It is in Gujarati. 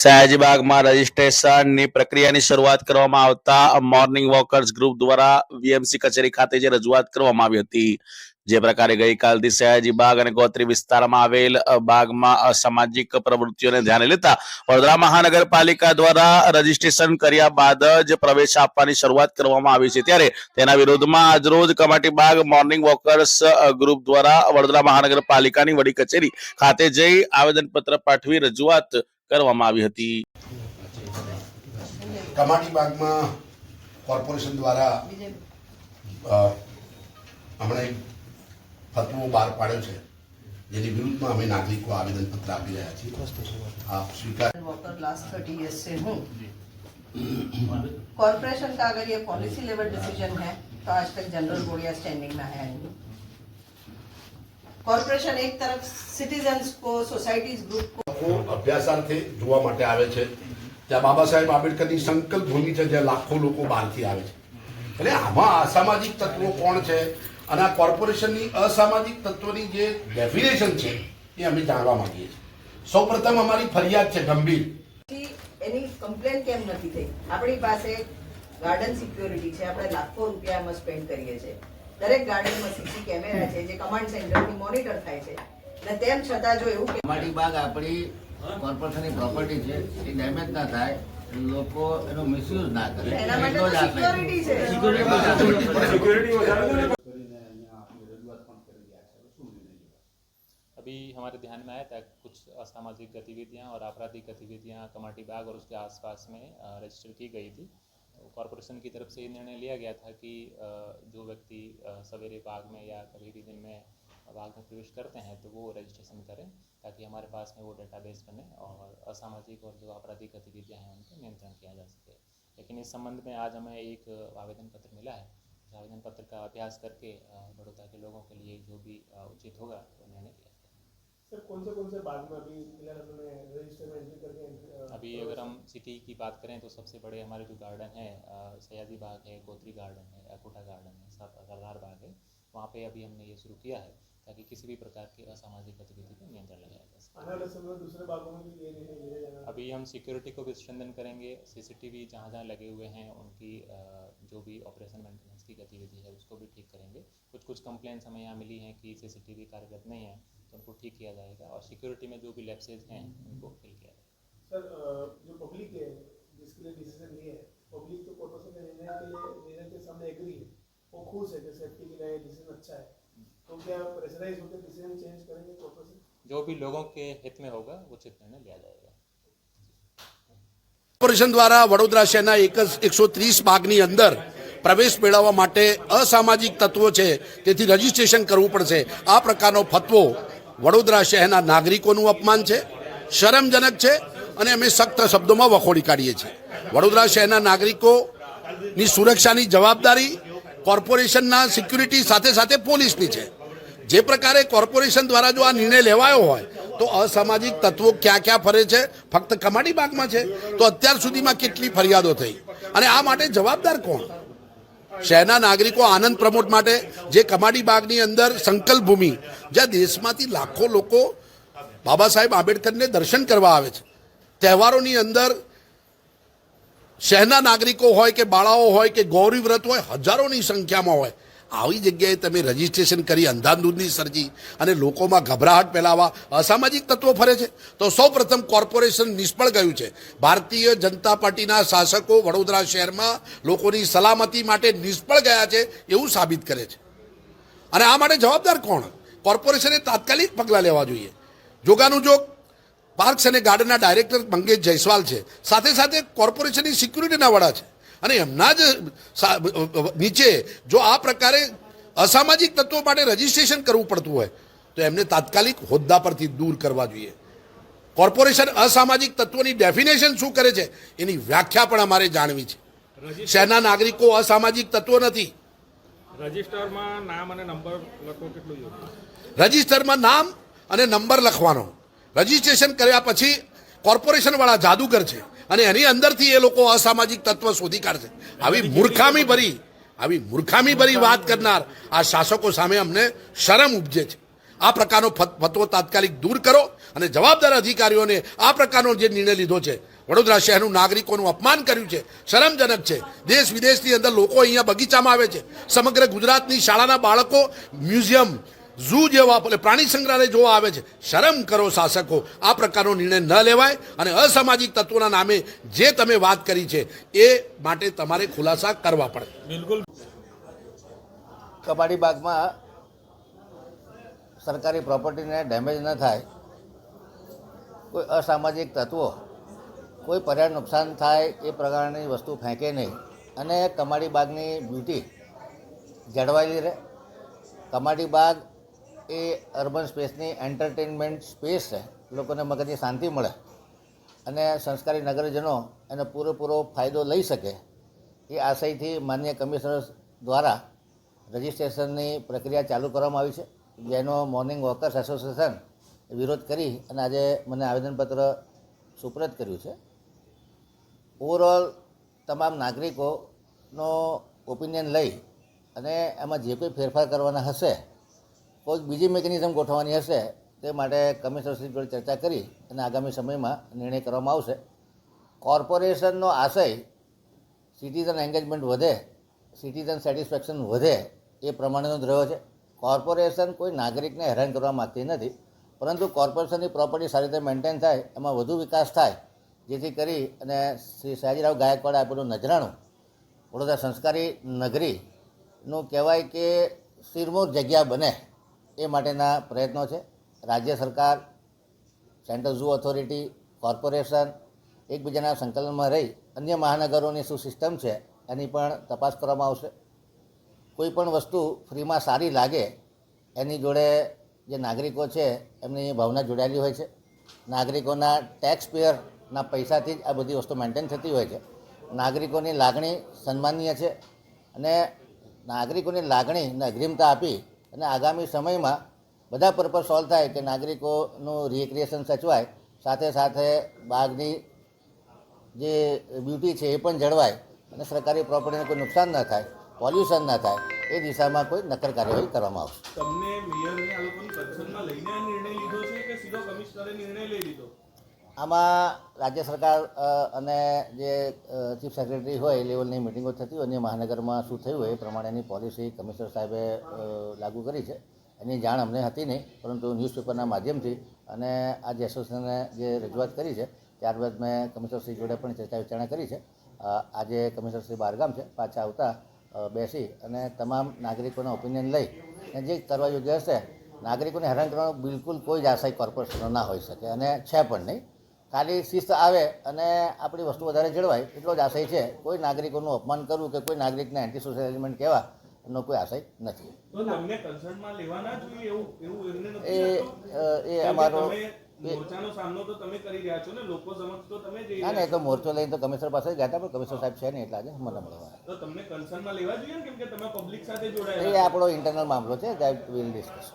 સયાજીબાગમાં રજીસ્ટ્રેશનની પ્રક્રિયાની શરૂઆત કરવામાં આવતા મોર્નિંગ વોકર્સ ગ્રુપ દ્વારા વીએમસી કચેરી ખાતે જે રજૂઆત કરવામાં આવી હતી, જે પ્રકારે ગઈકાલથી સયાજીબાગ અને ગોત્રી વિસ્તારમાં આવેલ બાગમાં સામાજિક પ્રવૃત્તિઓને ધ્યાને લેતા વડોદરા મહાનગરપાલિકા દ્વારા રજીસ્ટ્રેશન કર્યા બાદ જ પ્રવેશ આપવાની શરૂઆત કરવામાં આવી છે. ત્યારે તેના વિરોધમાં આજરોજ Kamati Baug morning walkers group દ્વારા વડોદરા મહાનગરપાલિકાની વડી કચેરી ખાતે જઈ આવેદનપત્ર પાઠવી રજૂઆત કરવામાં આવી હતી કમાટી બાગમાં કોર્પોરેશન દ્વારા અ, હમણાં એક ફતવો બહાર પાડ્યો છે જેની વિરુદ્ધમાં અમે નાગરિકો આવેદનપત્ર આપી રહ્યા છીએ આપ સ્વીકાર वॉकर लास्ट थर्टी ईयर्स से हूँ कॉरपोरेशन का अगर ये पॉलिसी लेवल डिसीजन है तो आज तक जनरल बोर्ड या स्टैंडिंग में है नहीं કોર્પોરેશન એક તરફ સિટીઝન્સ કો સોસાયટીઝ ગ્રુપ કો. અભ્યાસાર્થે જોવા માટે આવે છે. ત્યાં બાબા સાહેબ આંબેડકરની સંકલ્પ ભૂમિ છે જ્યાં લાખો લોકો બહારથી આવે છે. એટલે આમાં અસામાજિક તત્વો કોણ છે અને આ કોર્પોરેશનની અસામાજિક તત્વોની જે ડેફિનેશન છે એ અમે જાણવા માંગીએ છીએ. સૌપ્રથમ અમારી ફરિયાદ છે ગંભીર. એની કમ્પ્લેન કેમ નથી થઈ? આપણી પાસે ગાર્ડન સિક્યોરિટી છે આપણે લાખો રૂપિયા એમાં સ્પેન્ડ કરીએ છીએ. દરેક ગાર્ડનમાં સીસી કેમેરા છે જે કમાન્ડ સેન્ટરથી મોનિટર થાય છે અને તેમ છતાં જો એવું કે કમાટી બાગ આપણી કોર્પોરેશનની પ્રોપર્ટી છે એ ડેમેજ ના થાય લોકો એનો મિસયુઝ ના કરે એના માટે તો એટલો જ આપણે- સિક્યોરિટી છે अभी हमारे ध्यान में आया था कुछ असामाजिक गतिविधियां और आपराधिक गतिविधियां कमाटी बाग और उसके आसपास में अ, रजिस्टर की गई थी तो कॉरपोरेशन की तरफ़ से ये निर्णय लिया गया था कि जो व्यक्ति सवेरे बाग में या कभी भी दिन में बाग में प्रवेश करते हैं तो वो रजिस्ट्रेशन करें, ताकि हमारे पास में वो डेटाबेस बने और असामाजिक और जो आपराधिक गतिविधियाँ हैं उनको नियंत्रण किया जा सके। लेकिन इस संबंध में आज हमें एक आवेदन पत्र मिला है। आवेदन पत्र का अभ्यास करके बड़ौदा के लोगों के लिए जो भी उचित होगा, वो निर्णय जाएगा सर कौन से कौन से बाग में अभी फ़िलहाल उन्होंने रजिस्टर में एंट्री करके अभी अगर हम सिटी की बात करें तो सबसे बड़े हमारे जो गार्डन है सयाजी बाग है गोत्री गार्डन है अकोटा गार्डन है सरदार बाग है वहाँ पे अभी हमने ये शुरू किया है। ताकि किसी भी प्रकार की असामाजिक गतिविधि पर नियंत्रण लगाया जा सके। दूसरे बागों में भी ये अभी हम सिक्योरिटी को भी स्ट्रेंथन करेंगे। सीसीटीवी जहाँ जहाँ लगे हुए हैं उनकी जो भी ऑपरेशन मेंटेनेंस की गतिविधि है उसको भी ठीक करेंगे। कुछ कुछ कंप्लेंट्स हमें यहाँ मिली हैं कि सीसीटीवी कार्यरत नहीं है तो उनको ठीक किया जाएगा और सिक्योरिटी में जो भी लैप्सेज हैं उनको फिल किया जाएगा। सर जो पब्लिक है जिसके लिए डिसीज़न लिए है पब्लिक तो कॉर्पोरेशन के निर्णय के लिए निर्णय के सामने एग्री है। वो खुश है कि सेफ्टी के लिए डिसीज़न अच्छा है। तो क्या प्रेशराइज होकर डिसीजन चेंज करेंगे कॉर्पोरेशन जो भी लोगों के हित में होगा उचित निर्णय लिया जाएगा કોર્પોરેશન દ્વારા વડોદરા શહેરના એક જ એકસો ત્રીસ બાગની અંદર પ્રવેશ મેળવવા માટે અસામાજિક તત્વો છે તેથી રજીસ્ટ્રેશન કરવું પડશે આ પ્રકારનો ફતવો વડોદરા શહેરના નાગરિકોનું અપમાન છે શરમજનક છે અને અમે સખ્ત શબ્દોમાં વખોડી કાઢીએ છીએ વડોદરા શહેરના નાગરિકોની સુરક્ષાની જવાબદારી કોર્પોરેશનના સિક્યુરિટી સાથે સાથે પોલીસની છે જે પ્રકારે કોર્પોરેશન દ્વારા જો આ નિર્ણય લેવાયો હોય, તો અસામાજિક તત્વો ક્યાં ક્યાં ફરે છે? ફક્ત કમાડી બાગમાં છે? તો અત્યાર સુધીમાં કેટલી ફરિયાદો થઈ? અને આ માટે જવાબદાર કોણ? શહેરના નાગરિકો આનંદ પ્રમોટ માટે, જે કમાડી બાગની અંદર સંકલ્પ ભૂમિ, જ્યાં દેશમાંથી લાખો લોકો બાબા સાહેબ આંબેડકરને દર્શન કરવા આવે છે. તહેવારોની અંદર શહેરના નાગરિકો હોય કે બાળાઓ હોય કે ગૌરી વ્રત હોય, હજારોની સંખ્યામાં હોય. આવી જગ્યાએ તમે રજીસ્ટ્રેશન કરી અંધાધૂંધની સર્જી અને લોકોમાં ગભરાહટ ફેલાવા અસામાજિક તત્વો ફરે છે. તો સૌ પ્રથમ કોર્પોરેશન નિષ્ફળ ગયું છે. ભારતીય જનતા પાર્ટીના શાસકો વડોદરા શહેરમાં લોકોની સલામતી માટે નિષ્ફળ ગયા છે એવું સાબિત કરે છે. અને આ માટે જવાબદાર કોણ? કોર્પોરેશને તાત્કાલિક પગલાં લેવા જોઈએ. જોગાનું જોગ પાર્ક્સ અને ગાર્ડનના ડાયરેક્ટર મંગેશ જયસ્વાલ છે. સાથે સાથે કોર્પોરેશનની સિક્યુરિટીના વડા છે. અને એમના જ નીચે જો આ પ્રકારે અસામાજિક તત્વો માટે રજીસ્ટ્રેશન કરવું પડતું હોય તો એમને તાત્કાલિક હોદ્દા પરથી દૂર કરવા જોઈએ. કોર્પોરેશન અસામાજિક તત્વોની ડેફિનેશન શું કરે છે એની વ્યાખ્યા પણ અમારે જાણવી છે. શહેરના નાગરિકો અસામાજિક તત્વો નથી. રજિસ્ટરમાં નામ અને નંબર લખવો કેટલું રજિસ્ટરમાં નામ અને નંબર લખવાનો. રજિસ્ટ્રેશન કર્યા પછી કોર્પોરેશનવાળા જાદુગર છે. અને એની અંદરથી એ લોકો અસામાજિક તત્વ શોધી કાઢશે. આવી મૂર્ખામી ભરી આવી મૂર્ખામી ભરી વાત કરનાર આ શાસકો સામે અમને શરમ ઉપજે છે. આ પ્રકારનો ફત- ફતવો તાત્કાલિક દૂર કરો અને જવાબદાર અધિકારીઓને આ પ્રકારનો જે નિર્ણય લીધો છે વડોદરા શહેરનું નાગરિકોનું અપમાન કર્યું છે શરમજનક છે. દેશ વિદેશની અંદર લોકો અહીંયા બગીચામાં આવે છે. સમગ્ર ગુજરાતની શાળાના બાળકો મ્યુઝિયમ ઝૂ જેવા એટલે પ્રાણી સંગ્રહાલય જોવા આવે છે. શરમ કરો શાસકો. આ પ્રકારનો નિર્ણય ન લેવાય અને અસામાજિક તત્વોના નામે જે તમે વાત કરી છે એ માટે તમારે ખુલાસા કરવા પડે. બિલકુલ. કબાડી બાગમાં સરકારી પ્રોપર્ટીને ડેમેજ ન થાય કોઈ અસામાજિક તત્વો કોઈ પર્યાવરણ નુકસાન થાય એ પ્રકારની વસ્તુ ફેંકે નહીં. અને કમાડી બાગની બ્યુટી જળવાયેલી રહે. કમાડી બાગ એ અર્બન સ્પેસની એન્ટરટેનમેન્ટ સ્પેસ છે. લોકોને મગજની શાંતિ મળે અને સંસ્કારી નગરજનો એનો પૂરેપૂરો ફાયદો લઈ શકે એ આશયથી માન્ય કમિશનર દ્વારા રજિસ્ટ્રેશનની પ્રક્રિયા ચાલુ કરવામાં આવી છે. જેનો મોર્નિંગ વોકર્સ એસોસિએશન વિરોધ કરી અને આજે મને આવેદનપત્ર સુપ્રત કર્યું છે. ઓવરઓલ તમામ નાગરિકોનો ઓપિનિયન લઈ અને એમાં જે કોઈ ફેરફાર કરવાના હશે કોઈ બીજી મિકેનિઝમ ગોઠવવાની હશે તે માટે કમિશનરશ્રી જોડે ચર્ચા કરી અને આગામી સમયમાં નિર્ણય કરવામાં આવશે. કોર્પોરેશનનો આશય સિટીઝન એન્ગેજમેન્ટ વધે સિટીઝન સેટિસ્ફેક્શન વધે એ પ્રમાણેનો જ છે. કોર્પોરેશન કોઈ નાગરિકને હેરાન કરવા માગતી નથી, પરંતુ કોર્પોરેશનની પ્રોપર્ટી સારી રીતે મેન્ટેન થાય, એમાં વધુ વિકાસ થાય, જેથી કરી અને શ્રી સયાજીરાવ ગાયકવાડે આપેલું નજરાણું વડોદરા સંસ્કારી નગરીનું કહેવાય કે સિરમોર જગ્યા બને. એ માટેના પ્રયત્નો છે. રાજ્ય સરકાર, સેન્ટ્રલ ઝૂ ઓથોરિટી, કોર્પોરેશન એકબીજાના સંકલનમાં રહી અન્ય મહાનગરોની શું સિસ્ટમ છે એની પણ તપાસ કરવામાં આવશે. કોઈ પણ વસ્તુ ફ્રીમાં સારી લાગે એની જોડે જે નાગરિકો છે એમની ભાવના જોડાયેલી હોય છે. નાગરિકોના ટેક્સ પેયરના પૈસાથી જ આ બધી વસ્તુ મેન્ટેન થતી હોય છે. નાગરિકોની લાગણી સન્માનીય છે અને નાગરિકોની લાગણીને અગ્રિમતા આપી અને આગામી સમયમાં બધા પર્પઝ સોલ્વ થાય કે નાગરિકોનું રિક્રિએશન સચવાય, સાથે સાથે બાગની જે બ્યુટી છે એ પણ જળવાય અને સરકારી પ્રોપર્ટીને કોઈ નુકસાન ન થાય પોલ્યુશન ન થાય, એ દિશામાં કોઈ નક્કર કાર્યવાહી કરવામાં આવશે. તમને મેયરને આ લોકોની લઈને નિર્ણય લીધો છે કે સીધો કમિશનરે નિર્ણય લઈ લીધો? આમાં રાજ્ય સરકાર અને જે ચીફ સેક્રેટરી હોય એ લેવલની મિટિંગો થતી હોય અને મહાનગરમાં શું થયું હોય એ પ્રમાણેની પોલિસી કમિશનર સાહેબે લાગુ કરી છે. એની જાણ અમને હતી નહીં, પરંતુ ન્યૂઝપેપરના માધ્યમથી અને આ જે એસોસિએશને જે રજૂઆત કરી છે, ત્યારબાદ મેં કમિશનરશ્રી જોડે પણ ચર્ચા વિચારણા કરી છે. આજે કમિશનરશ્રી બહારગામ છે, પાછા આવતા બેસી અને તમામ નાગરિકોના ઓપિનિયન લઈ અને જે કરવા યોગ્ય હશે, નાગરિકોને હેરાન કરવાનો બિલકુલ કોઈ જ આશય કોર્પોરેશનનો ના હોઈ શકે અને છે પણ નહીં. ખાલી શિસ્ત આવે અને આપણી વસ્તુ વધારે જળવાય એટલો જ આશય છે. કોઈ નાગરિકોનું અપમાન કરવું કે કોઈ નાગરિકને એન્ટી સોશિયલ એલિમેન્ટ કહેવા એનો કોઈ આશય નથી. ના એ એ અમારો ને ના ના એ તો મોરચો લઈને તો કમિશનર પાસે ગયા હતા પણ કમિશનર સાહેબ છે નહીં એટલે આજે મને મળવા તમને કન્સર્નમાં લેવા જોઈએ કેમ કે તમે પબ્લિક સાથે એ આપણો ઇન્ટરનલ મામલો છે દેટ વિલ ડિસ્કસ